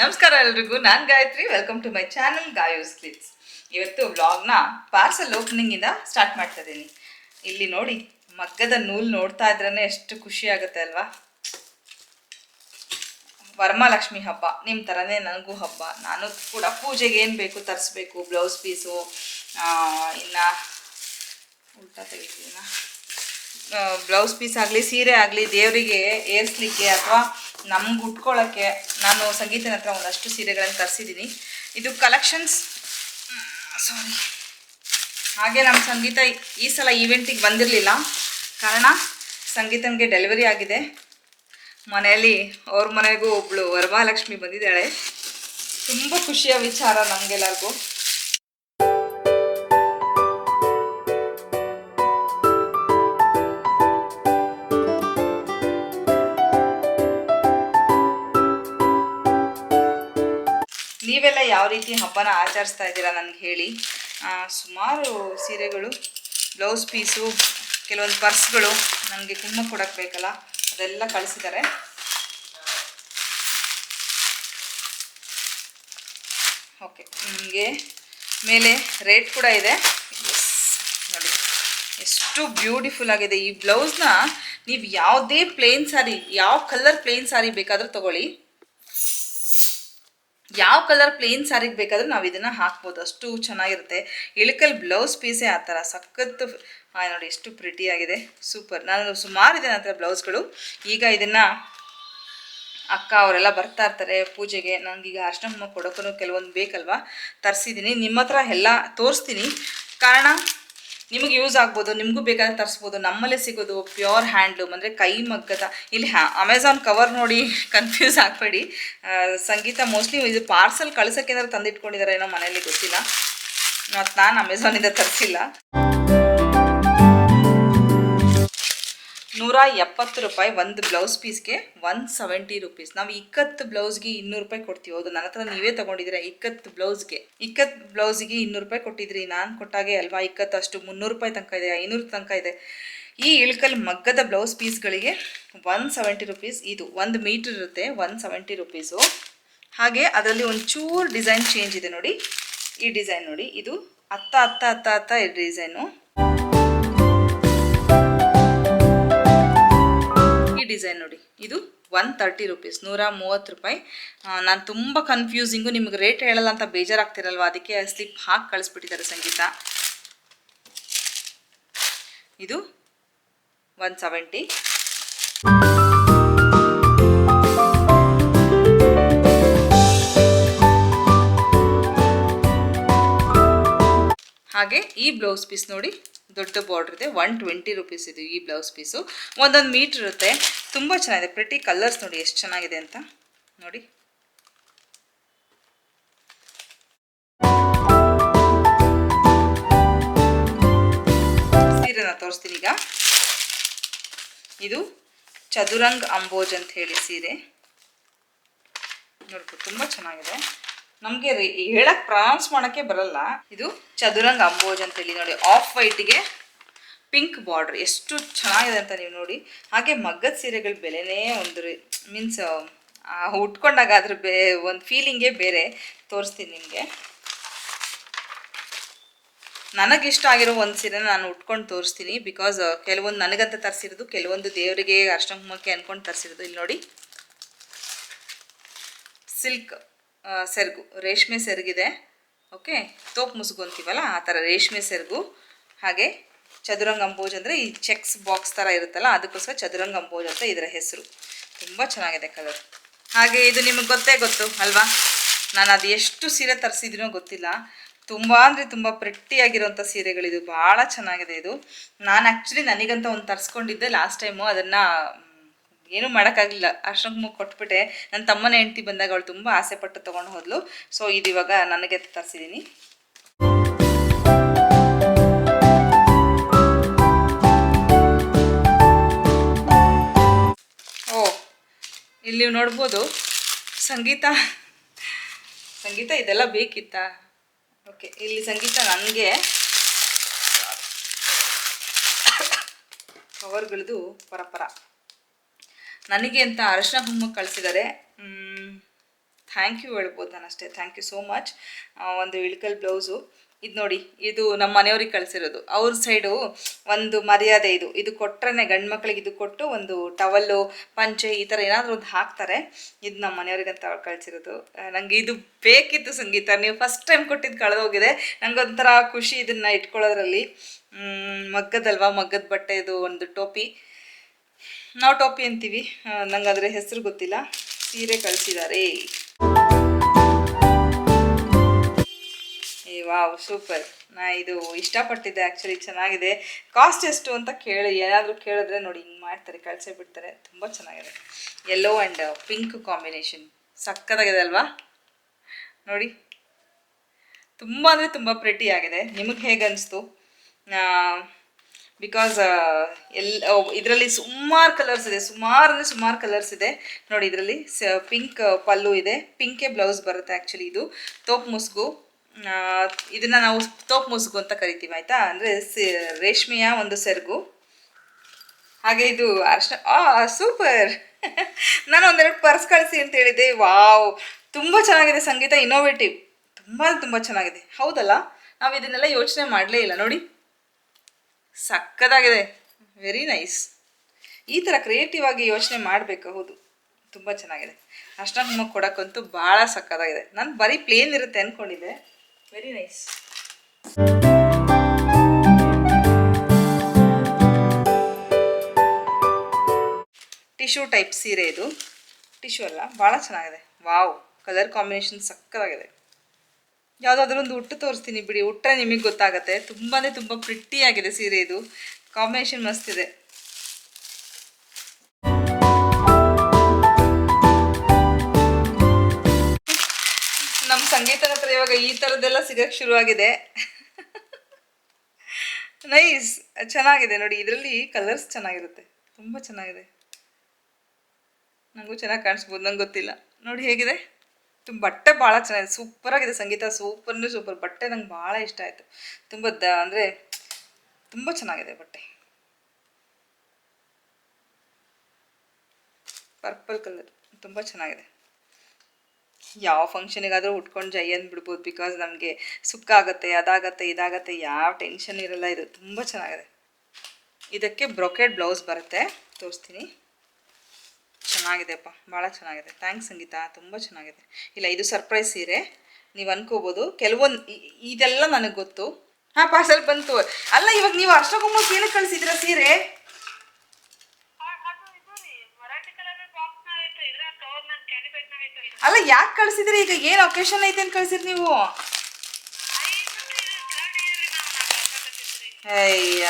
ನಮಸ್ಕಾರ ಎಲ್ರಿಗೂ, ನಾನು Gayatri. Welcome to my channel Gayos clips ಇವತ್ತು ವ್ಲಾಗ್ನ ಪಾರ್ಸಲ್ ಓಪನಿಂಗ್ ಇಂದ ಸ್ಟಾರ್ಟ್ ಮಾಡ್ತಾ ಇದ್ದೀನಿ ಇಲ್ಲಿ ನೋಡಿ, ಮಗ್ಗದ ನೂಲ್ ನೋಡ್ತಾ ಇದ್ರೇ ಎಷ್ಟು ಖುಷಿ ಆಗುತ್ತೆ ಅಲ್ವಾ? ವರಮಹಾಲಕ್ಷ್ಮಿ ಹಬ್ಬ ನಿಮ್ಮ ತರನೇ ನನಗೂ ಹಬ್ಬ. ನಾನು ಕೂಡ ಪೂಜೆಗೆ ಏನು ಬೇಕು ತರಿಸ್ಬೇಕು ಬ್ಲೌಸ್ ಪೀಸು ಇನ್ನು ಉಲ್ಟಾ ತೆಗಿತೀನ? ಬ್ಲೌಸ್ ಪೀಸ್ ಆಗಲಿ, ಸೀರೆ ಆಗಲಿ ದೇವರಿಗೆ ಏರಿಸ್ಲಿಕ್ಕೆ ಅಥವಾ ನಮ್ಗೆ ಉಟ್ಕೊಳ್ಳೋಕ್ಕೆ ನಾನು ಸಂಗೀತನ ಹತ್ರ ಒಂದಷ್ಟು ಸೀರೆಗಳನ್ನು ತರಿಸಿದ್ದೀನಿ. ಇದು ಕಲೆಕ್ಷನ್ಸ್ ಸಾರಿ ಹಾಗೆ ನಮ್ಮ ಸಂಗೀತ ಈ ಸಲ ಈವೆಂಟಿಗೆ ಬಂದಿರಲಿಲ್ಲ. ಕಾರಣ ಸಂಗೀತನಿಗೆ ಡೆಲಿವರಿ ಆಗಿದೆ. ಮನೆಯಲ್ಲಿ ಅವ್ರ ಮನೆಗೂ ಒಬ್ಳು ವರಮಹಾಲಕ್ಷ್ಮಿ ಬಂದಿದ್ದಾಳೆ. ತುಂಬ ಖುಷಿಯ ವಿಚಾರ ನಮಗೆಲ್ಲರಿಗೂ. ಯಾವ ರೀತಿ ಹಬ್ಬನ ಆಚರಿಸ್ತಾ ಇದ್ದೀರಾ ನನಗೆ ಹೇಳಿ. ಸುಮಾರು ಸೀರೆಗಳು ಬ್ಲೌಸ್ ಪೀಸು ಕೆಲವೊಂದು ಪರ್ಸ್ಗಳು ನನಗೆ ಕುಂಭ ಕೊಡಕ್ಕೆ ಬೇಕಲ್ಲ, ಅದೆಲ್ಲ ಕಳಿಸಿದ್ದಾರೆ. ಓಕೆ ನಿಮಗೆ ಮೇಲೆ ರೇಟ್ ಕೂಡ ಇದೆ. ನೋಡಿ, ಎಷ್ಟು ಬ್ಯೂಟಿಫುಲ್ ಆಗಿದೆ. ಈ ಬ್ಲೌಸ್ನ ನೀವು ಯಾವುದೇ ಪ್ಲೇನ್ ಸಾರಿ ಯಾವ ಕಲರ್ ಪ್ಲೇನ್ ಸಾರಿ ಬೇಕಾದರೂ ತಗೊಳ್ಳಿ. ಯಾವ ಕಲರ್ ಪ್ಲೇನ್ ಸಾರಿಗೆ ಬೇಕಾದರೂ ನಾವು ಇದನ್ನು ಹಾಕ್ಬೋದು. ಅಷ್ಟು ಚೆನ್ನಾಗಿರುತ್ತೆ. ಇಳಕಲ್ ಬ್ಲೌಸ್ ಪೀಸೇ ಆ ಥರ ಸಖತ್ತು ನೋಡಿ ಎಷ್ಟು ಪ್ರಿಟಿ ಆಗಿದೆ. ಸೂಪರ್ ನಾನು ಸುಮಾರು ಇದೆ ನನ್ನ ಹತ್ರ ಬ್ಲೌಸ್ಗಳು ಈಗ ಇದನ್ನು ಅಕ್ಕ ಅವರೆಲ್ಲ ಬರ್ತಾ ಇರ್ತಾರೆ ಪೂಜೆಗೆ. ನನಗೀಗ ಅರ್ಶನ ಹಮ್ಮ ಕೊಡೋಕ್ಕೂ ಕೆಲವೊಂದು ಬೇಕಲ್ವಾ? ತರಿಸಿದ್ದೀನಿ ನಿಮ್ಮ ಹತ್ರ ಎಲ್ಲ ತೋರಿಸ್ತೀನಿ. ಕಾರಣ ನಿಮಗೆ ಯೂಸ್ ಆಗ್ಬೋದು, ನಿಮಗೂ ಬೇಕಾದ್ರೆ ತರಿಸ್ಬೋದು. ನಮ್ಮಲ್ಲೇ ಸಿಗೋದು ಪ್ಯೂರ್ ಹ್ಯಾಂಡ್ಲೂಮ್ ಅಂದರೆ ಕೈ ಮಗ್ಗದ, ಇಲ್ಲಿ ಹ್ಯಾ ಅಮೆಝಾನ್ ಕವರ್ ನೋಡಿ ಕನ್ಫ್ಯೂಸ್ ಆಗಬೇಡಿ. ಸಂಗೀತ ಮೋಸ್ಟ್ಲಿ ಇದು ಪಾರ್ಸಲ್ ಕಳ್ಸೋಕ್ಕೇನಾದ್ರು ತಂದಿಟ್ಕೊಂಡಿದ್ದಾರೆ ಏನೋ ಮನೇಲಿ ಗೊತ್ತಿಲ್ಲ. ಮತ್ತು ನಾನು ಅಮೆಝಾನಿಂದ ತರಿಸಿಲ್ಲ. ನೂರ ಎಪ್ಪತ್ತು ರೂಪಾಯಿ ಒಂದು ಬ್ಲೌಸ್ ಪೀಸ್ಗೆ ಒನ್ ಸೆವೆಂಟಿ ರುಪೀಸ್ ನಾವು ಇಕ್ಕತ್ತು ಬ್ಲೌಸ್ಗೆ ಇನ್ನೂರು ರೂಪಾಯಿ ಕೊಡ್ತೀವಿ. ಹೌದು, ನನ್ನ ಹತ್ರ ನೀವೇ ತೊಗೊಂಡಿದ್ದೀರಾ? ಇಕ್ಕತ್ತು ಬ್ಲೌಸ್ಗೆ ಇಕ್ಕತ್ತು ಬ್ಲೌಸ್ಗೆ ಇನ್ನೂರು ರೂಪಾಯಿ ಕೊಟ್ಟಿದ್ರಿ ನಾನು ಕೊಟ್ಟಾಗೆ ಅಲ್ವಾ ಇಕ್ಕತ್ತು ಅಷ್ಟು? ಮುನ್ನೂರು ರೂಪಾಯಿ ತನಕ ಇದೆ, ಐನೂರು ತನಕ ಇದೆ. ಈ ಇಳ್ಕಲ್ ಮಗ್ಗದ ಬ್ಲೌಸ್ ಪೀಸ್ಗಳಿಗೆ ಒನ್ ಸೆವೆಂಟಿ ರುಪೀಸ್ ಇದು ಒಂದು ಮೀಟ್ರ್ ಇರುತ್ತೆ ಒನ್ ಸೆವೆಂಟಿ ರುಪೀಸು ಹಾಗೆ ಅದರಲ್ಲಿ ಒಂಚೂರು ಡಿಸೈನ್ ಚೇಂಜ್ ಇದೆ ನೋಡಿ. ಈ ಡಿಸೈನ್ ನೋಡಿ. ಇದು ಹತ್ತ ಹತ್ತ ಹತ್ತ ಹತ್ತ ಈ ಡಿಸೈನು ಡಿಸೈನ್ ನೋಡಿ. ಇದು ಒನ್ ತರ್ಟಿ ರುಪೀಸ್ ನೂರ ಮೂವತ್ತು ರೂಪಾಯಿ. ನಾನು ತುಂಬ ಕನ್ಫ್ಯೂಸಿಂಗು ನಿಮಗೆ ರೇಟ್ ಹೇಳಲ್ಲ ಅಂತ ಬೇಜಾರಾಗ್ತಿರಲ್ವ? ಅದಕ್ಕೆ ಸ್ಲಿಪ್ ಹಾಕಿ ಕಳಿಸ್ಬಿಟ್ಟಿದ್ದಾರೆ ಸಂಗೀತ. ಇದು ಒನ್ ಸೆವೆಂಟಿ ಹಾಗೆ ಈ ಬ್ಲೌಸ್ ಪೀಸ್ ನೋಡಿ ದೊಡ್ಡ ಬಾರ್ಡ್ರ್ ಇದೆ. ಒನ್ ಟ್ವೆಂಟಿ ರುಪೀಸ್ ಇದು ಈ ಬ್ಲೌಸ್ ಪೀಸು ಒಂದೊಂದು ಮೀಟ್ರ್ ಇರುತ್ತೆ. ತುಂಬ ಚೆನ್ನಾಗಿದೆ. ಪ್ರಿಟಿ ಕಲರ್ಸ್ ನೋಡಿ ಎಷ್ಟು ಚೆನ್ನಾಗಿದೆ ಅಂತ. ನೋಡಿ. ಸೀರೆನ ತೋರಿಸ್ತೀನಿ ಈಗ. ಇದು ಚದುರಂಗ್ ಅಂಬೋಜ್ ಅಂತ ಹೇಳಿ ಸೀರೆ. ನೋಡ್ಬೋದು ತುಂಬ ಚೆನ್ನಾಗಿದೆ. ನಮಗೆ ಹೇಳಕ್ ಪ್ರನೌನ್ಸ್ ಮಾಡೋಕ್ಕೆ ಬರಲ್ಲ. ಇದು ಚದುರಂಗ ಅಂಬೋಜ್ ಅಂತೇಳಿ ನೋಡಿ ಆಫ್ ವೈಟಿಗೆ ಪಿಂಕ್ ಬಾರ್ಡ್ರ್ ಎಷ್ಟು ಚೆನ್ನಾಗಿದೆ ಅಂತ ನೀವು ನೋಡಿ. ಹಾಗೆ ಮಗ್ಗದ ಸೀರೆಗಳ ಬೆಲೆನೇ ಒಂದು ಮೀನ್ಸ್ ಉಟ್ಕೊಂಡಾಗ ಅದ್ರ ಬೇ, ಒಂದು ಫೀಲಿಂಗೇ ಬೇರೆ ತೋರಿಸ್ತೀನಿ ನಿಮಗೆ. ನನಗಿಷ್ಟ ಆಗಿರೋ ಒಂದು ಸೀರೆ ನಾನು ಉಟ್ಕೊಂಡು ತೋರಿಸ್ತೀನಿ ಬಿಕಾಸ್ ಕೆಲವೊಂದು ನನಗಂತ ತರಿಸಿರೋದು, ಕೆಲವೊಂದು ದೇವರಿಗೆ ಅಷ್ಟಮಕ್ಕೆ ಅಂದ್ಕೊಂಡು ತರಿಸಿರೋದು ಇಲ್ಲಿ ನೋಡಿ. ಸಿಲ್ಕ್ ಸೆರಗು, ರೇಷ್ಮೆ ಸೆರಗಿದೆ. ಓಕೆ? ತೋಪ್ ಮುಸುಗು ಅಂತೀವಲ್ಲ, ಆ ಥರ ರೇಷ್ಮೆ ಸೆರಗು. ಹಾಗೆ ಚದುರಂಗ ಅಂಬೋಜ್ ಅಂದರೆ ಈ ಚೆಕ್ಸ್ ಬಾಕ್ಸ್ ಥರ ಇರುತ್ತಲ್ಲ, ಅದಕ್ಕೋಸ್ಕರ ಚದುರಂಗ ಅಂಬೋಜ್ ಅಂತ ಇದರ ಹೆಸರು. ತುಂಬ ಚೆನ್ನಾಗಿದೆ ಕಲರ್ ಹಾಗೆ ಇದು ನಿಮಗೆ ಗೊತ್ತೇ ಗೊತ್ತು, ಅಲ್ವಾ? ನಾನು ಅದು ಎಷ್ಟು ಸೀರೆ ತರಿಸಿದ್ದೀನೋ ಗೊತ್ತಿಲ್ಲ. ತುಂಬ ಅಂದರೆ ತುಂಬ ಪ್ರೆಟ್ಟಿಯಾಗಿರೋಂಥ ಸೀರೆಗಳಿದು, ಭಾಳ ಚೆನ್ನಾಗಿದೆ ಇದು. ನಾನು ಆ್ಯಕ್ಚುಲಿ ನನಗಂತ ಒಂದು ತರಿಸ್ಕೊಂಡಿದ್ದೆ ಲಾಸ್ಟ್ ಟೈಮು ಅದನ್ನು ಏನೂ ಮಾಡೋಕ್ಕಾಗಲಿಲ್ಲ. ಅರ್ಶನ ಕೊಟ್ಬಿಟ್ಟೆ. ನನ್ನ ತಮ್ಮನ ಹೆಂಡ್ತಿ ಬಂದಾಗ ಅವಳು ತುಂಬ ಆಸೆ ಪಟ್ಟು ತೊಗೊಂಡು ಹೋದ್ಲು. ಸೊ ಇದು ನನಗೆ ತರಿಸಿದ್ದೀನಿ ಓ, ಇಲ್ಲಿ ನೋಡ್ಬೋದು. ಸಂಗೀತ. ಸಂಗೀತ ಇದೆಲ್ಲ ಬೇಕಿತ್ತಾ? ಓಕೆ, ಇಲ್ಲಿ ಸಂಗೀತ ನನಗೆ. ಕವರ್ಗಳದು ಪರಪರ. ನನಗೆ ಅಂತ ಅರಶಿನ ಕುಂಕುಮ ಕಳಿಸಿದ್ದಾರೆ ಥ್ಯಾಂಕ್ ಯು ಹೇಳ್ಬೋದು ನಾನು ಅಷ್ಟೇ. ಥ್ಯಾಂಕ್ ಯು ಸೋ ಮಚ್ ಒಂದು ಇಳಕಲ್ ಬ್ಲೌಸು ಇದು ನೋಡಿ, ಇದು ನಮ್ಮ ಮನೆಯವ್ರಿಗೆ ಕಳಿಸಿರೋದು. ಅವ್ರ ಸೈಡು ಒಂದು ಮರ್ಯಾದೆ ಇದು. ಇದು ಕೊಟ್ರೆ ಗಂಡು ಮಕ್ಕಳಿಗೆ ಇದು ಕೊಟ್ಟು ಒಂದು ಟವಲ್ಲು ಪಂಚೆ ಈ ಥರ ಏನಾದರೂ ಒಂದು ಹಾಕ್ತಾರೆ. ಇದು ನಮ್ಮ ಮನೆಯವ್ರಿಗಂತ ಅವ್ರು ಕಳಿಸಿರೋದು. ನನಗೆ ಇದು ಬೇಕಿತ್ತು ಸಂಗೀತ. ನೀವು ಫಸ್ಟ್ ಟೈಮ್ ಕೊಟ್ಟಿದ್ದು ಕಳೆದೋಗಿದೆ. ನಂಗೆ ಒಂಥರ ಖುಷಿ ಇದನ್ನು ಇಟ್ಕೊಳ್ಳೋದ್ರಲ್ಲಿ. ಮಗ್ಗದಲ್ವಾ? ಮಗ್ಗದ ಬಟ್ಟೆದು ಒಂದು ಟೋಪಿ. ನಾವು ಟೋಪಿ ಅಂತೀವಿ. ನಂಗೆ ಅದರ ಹೆಸರು ಗೊತ್ತಿಲ್ಲ. ಸೀರೆ ಕಳಿಸಿದ್ದಾರೆ ಏ, ವಾವ್, ಸೂಪರ್. ನಾ ಇದು ಇಷ್ಟಪಟ್ಟಿದ್ದೆ ಆ್ಯಕ್ಚುಲಿ ಚೆನ್ನಾಗಿದೆ. ಕಾಸ್ಟ್ ಎಷ್ಟು ಅಂತ ಕೇಳಿ, ಏನಾದರೂ ಕೇಳಿದ್ರೆ ನೋಡಿ, ಹಿಂಗೆ ಮಾಡ್ತಾರೆ, ಕಳಿಸೇ ಬಿಡ್ತಾರೆ. ತುಂಬ ಚೆನ್ನಾಗಿದೆ. ಯೆಲ್ಲೋ ಆ್ಯಂಡ್ ಪಿಂಕ್ ಕಾಂಬಿನೇಷನ್ ಸಕ್ಕತ್ತಾಗಿದೆ ಅಲ್ವಾ? ನೋಡಿ. ತುಂಬ ಅಂದರೆ ತುಂಬ ಪ್ರೆಟಿ ಆಗಿದೆ. ನಿಮಗೆ ಹೇಗೆ ಅನಿಸ್ತು? ಬಿಕಾಸ್ ಎಲ್ ಇದರಲ್ಲಿ ಸುಮಾರು ಕಲರ್ಸ್ ಇದೆ. ಸುಮಾರು ಅಂದರೆ ಸುಮಾರು ಕಲರ್ಸ್ ಇದೆ. ನೋಡಿ, ಇದರಲ್ಲಿ ಪಿಂಕ್ ಪಲ್ಲು ಇದೆ. ಪಿಂಕೇ ಬ್ಲೌಸ್ ಬರುತ್ತೆ ಆ್ಯಕ್ಚುಲಿ ಇದು. ತೋಪ್ ಮುಸ್ಗು. ಇದನ್ನು ಇದನ್ನ ನಾವು ತೋಪ್ ಮುಸುಗು ಅಂತ ಕರಿತೀವಿ, ಆಯಿತಾ? ಅಂದರೆ ರೇಷ್ಮೆಯ ಒಂದು ಸೆರಗು. ಹಾಗೆ ಇದು ಅರ್ಶನ ಆ ಸೂಪರ್ ನಾನು ಒಂದೆರಡು ಪರ್ಸ್ ಕಳಿಸಿ ಅಂತ ಹೇಳಿದೆ ವಾವ್! ತುಂಬ ಚೆನ್ನಾಗಿದೆ ಸಂಗೀತ ಇನ್ನೋವೇಟಿವ್ ತುಂಬ ತುಂಬ ಚೆನ್ನಾಗಿದೆ. ಹೌದಲ್ಲ? ನಾವು ಇದನ್ನೆಲ್ಲ ಯೋಚನೆ ಮಾಡಲೇ ಇಲ್ಲ. ನೋಡಿ. ಸಕ್ಕದಾಗಿದೆ. ವೆರಿ ನೈಸ್ ಈ ಥರ ಕ್ರಿಯೇಟಿವ್ ಆಗಿ ಯೋಚನೆ ಮಾಡಬೇಕು ಹೌದು ತುಂಬ ಚೆನ್ನಾಗಿದೆ. ಅಷ್ಟೊಂದು ಕೊಡೋಕ್ಕಂತೂ ಭಾಳ ಸಕ್ಕದಾಗಿದೆ. ನಾನು ಬರೀ ಪ್ಲೇನ್ ಇರುತ್ತೆ ಅಂದ್ಕೊಂಡಿದ್ದೆ ವೆರಿ ನೈಸ್ ಟಿಶ್ಯೂ ಟೈಪ್ ಸೀರೆ ಇದು. ಟಿಶ್ಯೂ ಅಲ್ಲ, ಭಾಳ ಚೆನ್ನಾಗಿದೆ. ವಾವ್ ಕಲರ್ ಕಾಂಬಿನೇಷನ್ ಸಕ್ಕತ್ತಾಗಿದೆ ಯಾವುದಾದ್ರೂ ಒಂದು ಉಟ್ಟು ತೋರಿಸ್ತೀನಿ ಬಿಡಿ. ಉಟ್ಟರೆ ನಿಮಗೆ ಗೊತ್ತಾಗುತ್ತೆ. ತುಂಬಾ ತುಂಬ ಪ್ರಿಟ್ಟಿಯಾಗಿದೆ ಸೀರೆ ಇದು. ಕಾಂಬಿನೇಷನ್ ಮಸ್ತಿದೆ ನಮ್ಮ ಸಂಗೀತದ ಹತ್ರ ಇವಾಗ ಈ ಥರದ್ದೆಲ್ಲ ಸಿಗಕ್ಕೆ ಶುರುವಾಗಿದೆ. ನೈಸ್ ಚೆನ್ನಾಗಿದೆ ನೋಡಿ. ಇದರಲ್ಲಿ ಕಲರ್ಸ್ ಚೆನ್ನಾಗಿರುತ್ತೆ. ತುಂಬ ಚೆನ್ನಾಗಿದೆ. ನನಗೂ ಚೆನ್ನಾಗಿ ಕಾಣಿಸ್ಬೋದು. ನಂಗೆ ಗೊತ್ತಿಲ್ಲ. ನೋಡಿ ಹೇಗಿದೆ? ಬಟ್ಟೆ ಭಾಳ ಚೆನ್ನಾಗಿದೆ. ಸೂಪರಾಗಿದೆ ಸಂಗೀತ ಸೂಪರ್ ಅಂದರೆ ಸೂಪರ್ ಬಟ್ಟೆ ನಂಗೆ ಭಾಳ ಇಷ್ಟ ಆಯಿತು. ತುಂಬ ದ, ಅಂದರೆ ತುಂಬ ಚೆನ್ನಾಗಿದೆ ಬಟ್ಟೆ. ಪರ್ಪಲ್ ಕಲರ್ ತುಂಬ ಚೆನ್ನಾಗಿದೆ. ಯಾವ ಫಂಕ್ಷನಿಗಾದರೂ ಉಟ್ಕೊಂಡು ಜೈ ಅಂದ್ಬಿಡ್ಬೋದು ಬಿಕಾಸ್ ನಮಗೆ ಸುಖ ಆಗುತ್ತೆ, ಅದಾಗತ್ತೆ, ಇದಾಗತ್ತೆ, ಯಾವ ಟೆನ್ಷನ್ ಇರಲ್ಲ ಇದು. ತುಂಬ ಚೆನ್ನಾಗಿದೆ. ಇದಕ್ಕೆ ಬ್ರೊಕೆಡ್ ಬ್ಲೌಸ್ ಬರುತ್ತೆ. ತೋರಿಸ್ತೀನಿ. ಚೆನ್ನಾಗಿದೆಪ್ಪ ಭಾಳ ಚೆನ್ನಾಗಿದೆ. ಥ್ಯಾಂಕ್ಸ್ ಸಂಗೀತ. ತುಂಬ ಚೆನ್ನಾಗಿದೆ. ಇಲ್ಲ, ಇದು ಸರ್ಪ್ರೈಸ್ ಸೀರೆ. ನೀವು ಅನ್ಕೋಬೋದು. ಕೆಲವೊಂದು ಇದೆಲ್ಲ ನನಗೆ ಗೊತ್ತು. ಹಾಂ ಪಾರ್ಸಲ್ ಬಂತು. ಅಲ್ಲ, ಇವಾಗ ನೀವು ಅಷ್ಟೊಂಬತ್ತು ಏನಕ್ಕೆ ಕಳಿಸಿದ್ರ ಸೀರೆ? ಅಲ್ಲ, ಯಾಕೆ ಕಳಿಸಿದ್ರಿ? ಈಗ ಏನು ಒಕೇಶನ್ ಐತೆ ಅಂತ ಕಳ್ಸಿದ್ರಿ ನೀವು? ಅಯ್ಯ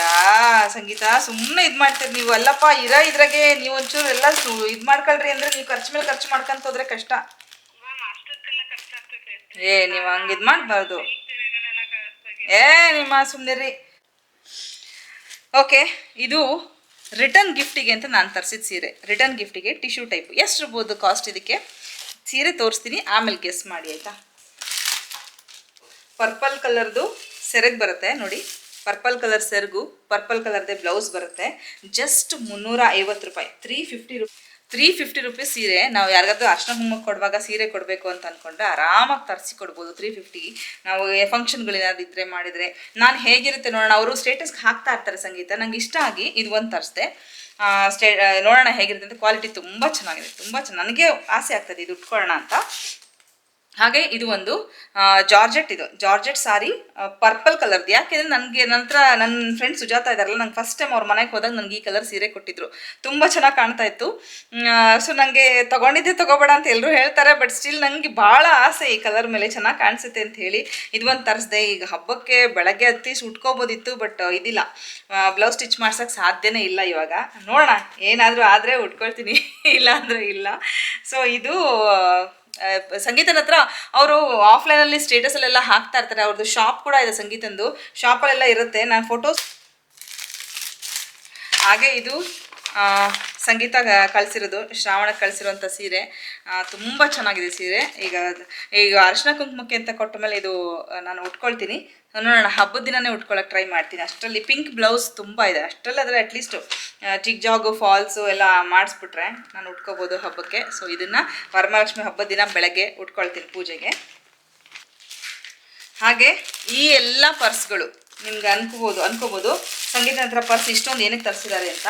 ಸಂಗೀತ ಸುಮ್ಮನೆ ಇದು ಮಾಡ್ತೀರಿ ನೀವು. ಅಲ್ಲಪ್ಪ ಇರೋ ಇದ್ರಾಗೆ ನೀವು ಒಂಚೂರು ಎಲ್ಲ ಇದು ಮಾಡ್ಕೊಳ್ರಿ ಅಂದ್ರೆ ನೀವು ಖರ್ಚು ಮೇಲೆ ಖರ್ಚು ಮಾಡ್ಕೊಂತ ಹೋದ್ರೆ ಕಷ್ಟ. ಏ ನೀವು ಹಂಗೆ ಇದು ಮಾಡಬಾರ್ದು. ಏ ನಿಮ್ಮ ಸುಮ್ಮನಿರಿ ಓಕೆ ಇದು ರಿಟರ್ನ್ ಗಿಫ್ಟಿಗೆ ಅಂತ ನಾನು ತರಿಸಿದ ಸೀರೆ. ರಿಟರ್ನ್ ಗಿಫ್ಟಿಗೆ ಟಿಶ್ಯೂ ಟೈಪ್. ಎಷ್ಟು ಇರ್ಬೋದು ಕಾಸ್ಟ್ ಇದಕ್ಕೆ? ಸೀರೆ ತೋರಿಸ್ತೀನಿ ಆಮೇಲೆ ಗೆಸ್ ಮಾಡಿ ಆಯಿತಾ? ಪರ್ಪಲ್ ಕಲರ್ದು ಸೆರೆಗೆ ಬರುತ್ತೆ ನೋಡಿ. ಪರ್ಪಲ್ ಕಲರ್ ಸೆರ್ಗು, ಪರ್ಪಲ್ ಕಲರ್ದೇ ಬ್ಲೌಸ್ ಬರುತ್ತೆ. ಜಸ್ಟ್ ಮುನ್ನೂರ ಐವತ್ತು ರೂಪಾಯಿ. Three fifty rupee three fifty rupees ಸೀರೆ. ನಾವು ಯಾರಿಗಾದ್ರೂ ಅರ್ಶನ ಕುಂಕುಮ ಕೊಡುವಾಗ ಸೀರೆ ಕೊಡಬೇಕು ಅಂತ ಅಂದ್ಕೊಂಡ್ರೆ ಆರಾಮಾಗಿ ತರಿಸಿ ಕೊಡ್ಬೋದು ತ್ರೀ ಫಿಫ್ಟಿ ನಾವು ಫಂಕ್ಷನ್ಗಳೇನಾದ್ರು ಇದ್ರೆ ಮಾಡಿದರೆ. ನಾನು ಹೇಗಿರುತ್ತೆ ನೋಡೋಣ, ಅವರು ಸ್ಟೇಟಸ್ಗೆ ಹಾಕ್ತಾ ಇರ್ತಾರೆ ಸಂಗೀತ. ನಂಗೆ ಇಷ್ಟ ಆಗಿ ಇದು ಒಂದು ತರಿಸ್ದೆ. ಸ್ಟೇ, ನೋಡೋಣ ಹೇಗಿರುತ್ತೆ ಅಂತ. ಕ್ವಾಲಿಟಿ ತುಂಬ ಚೆನ್ನಾಗಿದೆ. ತುಂಬ ಚೆನ್ನಾಗಿ ನನಗೆ ಆಸೆ ಆಗ್ತದೆ, ಇದು ಉಟ್ಕೊಳ್ಳೋಣ ಅಂತ. ಹಾಗೆ ಇದು ಒಂದು ಜಾರ್ಜೆಟ್ ಇದು. ಜಾರ್ಜೆಟ್ ಸಾರಿ ಪರ್ಪಲ್ ಕಲರ್ದು. ಯಾಕೆಂದ್ರೆ ನನಗೆ ನಂತರ ನನ್ನ ಫ್ರೆಂಡ್ ಸುಜಾತ ಇದಾರಲ್ಲ, ನಂಗೆ ಫಸ್ಟ್ ಟೈಮ್ ಅವ್ರ ಮನೆಗೆ ಹೋದಾಗ ನನಗೆ ಈ ಕಲರ್ ಸೀರೆ ಕೊಟ್ಟಿದ್ರು. ತುಂಬ ಚೆನ್ನಾಗಿ ಕಾಣ್ತಾ ಇತ್ತು. ಸೊ ನನಗೆ ತಗೊಂಡಿದ್ದೆ, ತಗೋಬೇಡ ಅಂತ ಎಲ್ಲರೂ ಹೇಳ್ತಾರೆ ಬಟ್ ಸ್ಟಿಲ್ ನನಗೆ ಭಾಳ ಆಸೆ ಈ ಕಲರ್ ಮೇಲೆ ಚೆನ್ನಾಗಿ ಕಾಣಿಸುತ್ತೆ ಅಂತ ಹೇಳಿ. ಇದು ಒಂದು ತರಿಸ್ದೆ. ಈಗ ಹಬ್ಬಕ್ಕೆ ಬೆಳಗ್ಗೆ ಹತ್ತಿ ಸುಟ್ಕೋಬೋದಿತ್ತು ಬಟ್ ಇದಿಲ್ಲ. ಬ್ಲೌಸ್ ಸ್ಟಿಚ್ ಮಾಡ್ಸೋಕ್ಕೆ ಸಾಧ್ಯನೇ ಇಲ್ಲ ಇವಾಗ. ನೋಡೋಣ, ಏನಾದರೂ ಆದರೆ ಉಟ್ಕೊಳ್ತೀನಿ. ಇಲ್ಲ ಅಂದರೆ ಇಲ್ಲ. ಸೊ ಇದು ಸಂಗೀತನ ಹತ್ರ ಅವರು ಆಫ್ಲೈನಲ್ಲಿ ಸ್ಟೇಟಸಲ್ಲೆಲ್ಲ ಹಾಕ್ತಾ ಇರ್ತಾರೆ. ಅವ್ರದ್ದು ಶಾಪ್ ಕೂಡ ಇದೆ ಸಂಗೀತಂದು. ಶಾಪಲ್ಲೆಲ್ಲ ಇರುತ್ತೆ. ನಾನು ಫೋಟೋಸ್ ಹಾಗೆ ಇದು. ಸಂಗೀತ ಕಳಿಸಿರೋದು, ಶ್ರಾವಣಕ್ಕೆ ಕಳಿಸಿರೋಂಥ ಸೀರೆ. ತುಂಬ ಚೆನ್ನಾಗಿದೆ ಸೀರೆ. ಈಗ ಈಗ ಅರಿಶಿನ ಕುಂಕುಮಕ್ಕೆ ಅಂತ ಕೊಟ್ಟ ಮೇಲೆ ಇದು ನಾನು ಉಟ್ಕೊಳ್ತೀನಿ. ನೋಡೋಣ ಹಬ್ಬದ ದಿನನೇ ಉಟ್ಕೊಳ್ಳೋಕೆ ಟ್ರೈ ಮಾಡ್ತೀನಿ. ಅಷ್ಟರಲ್ಲಿ ಪಿಂಕ್ ಬ್ಲೌಸ್ ತುಂಬ ಇದೆ. ಅಷ್ಟರಲ್ಲಾದರೆ ಅಟ್ಲೀಸ್ಟು ಟಿಕ್ ಜಾಗು ಫಾಲ್ಸು ಎಲ್ಲ ಮಾಡಿಸ್ಬಿಟ್ರೆ ನಾನು ಉಟ್ಕೋಬೋದು ಹಬ್ಬಕ್ಕೆ. ಸೊ ಇದನ್ನು ವರಮಹಾಲಕ್ಷ್ಮಿ ಹಬ್ಬದ ದಿನ ಬೆಳಗ್ಗೆ ಉಟ್ಕೊಳ್ತೀನಿ ಪೂಜೆಗೆ. ಹಾಗೆ ಈ ಎಲ್ಲ ಪರ್ಸ್ಗಳು ನಿಮ್ಗೆ ಅನ್ಕೋಬೋದು ಅನ್ಕೋಬೋದು. ಸಂಗೀತ ಹತ್ರ ಪರ್ಸ್ ಇಷ್ಟೊಂದು ಏನಕ್ಕೆ ತರಿಸಿದ್ದಾರೆ ಅಂತ.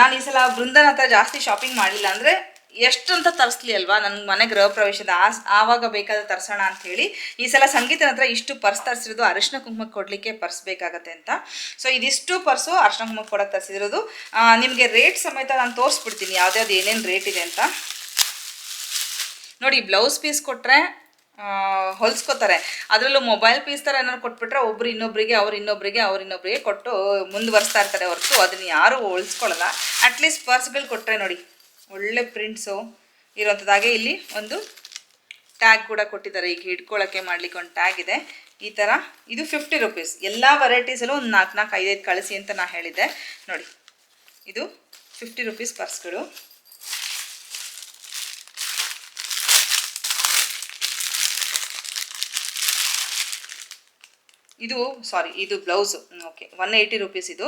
ನಾನು ಈ ಸಲ ಬೃಂದನ ಹತ್ರ ಜಾಸ್ತಿ ಶಾಪಿಂಗ್ ಮಾಡಲಿಲ್ಲ ಅಂದರೆ ಎಷ್ಟು ಅಂತ ತರಿಸ್ಲಿ ಅಲ್ವಾ? ನನಗೆ ಮನೆ ಗೃಹ ಪ್ರವೇಶದ ಆಸ್ ಆವಾಗ ಬೇಕಾದ ತರಿಸೋಣ ಅಂತ ಹೇಳಿ ಈ ಸಲ ಸಂಗೀತನ ಹತ್ರ ಇಷ್ಟು ಪರ್ಸ್ ತರಿಸಿರೋದು ಅರಿಶಿನ ಕುಂಕುಮಕ್ಕೆ ಕೊಡಲಿಕ್ಕೆ ಪರ್ಸ್ ಬೇಕಾಗತ್ತೆ ಅಂತ. ಸೊ ಇದಿಷ್ಟು ಪರ್ಸು ಅರಿಶಿನ ಕುಂಕುಮಕ್ಕೆ ಕೊಡೋಕೆ ತರಿಸಿರೋದು. ನಿಮಗೆ ರೇಟ್ ಸಮೇತ ನಾನು ತೋರಿಸ್ಬಿಡ್ತೀನಿ ಯಾವ್ದು ಏನೇನು ರೇಟ್ ಇದೆ ಅಂತ. ನೋಡಿ ಬ್ಲೌಸ್ ಪೀಸ್ ಕೊಟ್ಟರೆ ಹೊಲ್ಸ್ಕೊತಾರೆ. ಅದರಲ್ಲೂ ಮೊಬೈಲ್ ಪೀಸ್ ಥರ ಏನಾದ್ರು ಕೊಟ್ಬಿಟ್ರೆ ಒಬ್ರು ಇನ್ನೊಬ್ಬರಿಗೆ ಅವ್ರು ಇನ್ನೊಬ್ಬರಿಗೆ ಅವ್ರು ಇನ್ನೊಬ್ಬರಿಗೆ ಕೊಟ್ಟು ಮುಂದುವರಿಸ್ತಾ ಇರ್ತಾರೆ ಹೊರತು. ಅದನ್ನ ಯಾರೂ ಉಳಿಸ್ಕೊಳ್ಳಲ್ಲ ಅಟ್ಲೀಸ್ಟ್ ಪರ್ಸ್ಗಳು ಕೊಟ್ಟರೆ ನೋಡಿ. ಒಳ್ಳೆ ಪ್ರಿಂಟ್ಸು ಇರೋಂಥದ್ದಾಗೆ ಇಲ್ಲಿ ಒಂದು ಟ್ಯಾಗ್ ಕೂಡ ಕೊಟ್ಟಿದ್ದಾರೆ. ಈಗ ಹಿಡ್ಕೊಳ್ಳೋಕ್ಕೆ ಮಾಡ್ಲಿಕ್ಕೆ ಒಂದು ಟ್ಯಾಗ್ ಇದೆ. ಈ ಥರ ಇದು ಫಿಫ್ಟಿ ರುಪೀಸ್ ಎಲ್ಲ ವೆರೈಟೀಸಲ್ಲೂ ಒಂದು ನಾಲ್ಕು ನಾಲ್ಕು ಐದೈದು ಕಳಿಸಿ ಅಂತ ನಾನು ಹೇಳಿದ್ದೆ. ನೋಡಿ. ಇದು ಫಿಫ್ಟಿ ರುಪೀಸ್ ಪರ್ಸ್ಗಳು ಇದು ಸಾರಿ ಇದು blouse okay one eighty rupees ಇದು.